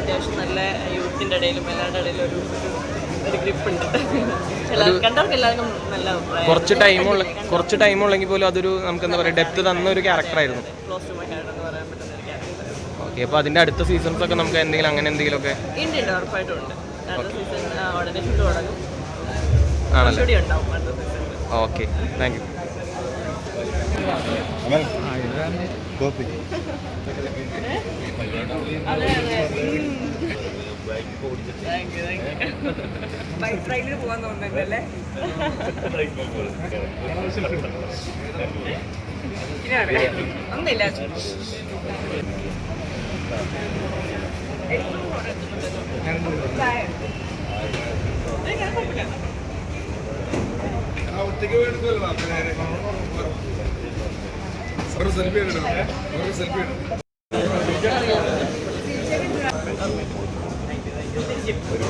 മ്യൂസിക്കിന്റെ ഇടയിലും എല്ലാവരുടെ ഇടയിലും ഒരു ഒരു ഗ്രിപ്പ് ഉണ്ട് കണ്ടവർക്ക് എല്ലാവർക്കും നല്ല അഭിപ്രായം. കുറച്ച് ടൈമുള്ള കുറച്ച് ടൈം ഉള്ളെങ്കിൽ പോലും അതൊരു നമുക്ക് എന്താ പറയുക ഡെപ്ത് തന്ന ഒരു ക്യാരക്ടറായിരുന്നു ക്ലോസ് ടു മൈ ഹാർട്ട് എന്ന് പറയാൻ പറ്റുന്ന ഒരു ക്യാരക്ടർ ഓക്കെ അപ്പോൾ അതിന്റെ അടുത്ത സീസൺസ് ഒക്കെ നമുക്ക് എന്തെങ്കിലും അങ്ങനെ എന്തെങ്കിലുമൊക്കെ ഉണ്ട് ഉണ്ട് ഉറപ്പായിട്ടും ഉണ്ട്. അടുത്ത സീസൺ ഉടനെ ഷൂട്ട് തുടങ്ങും. ആണല്ലേ? ഷൂട്ടി ഉണ്ടാവും അടുത്ത സീസണിൽ okay thank you copy. Bike selfie ഒരു സെൽഫി എടുക്കണം. 結構いる。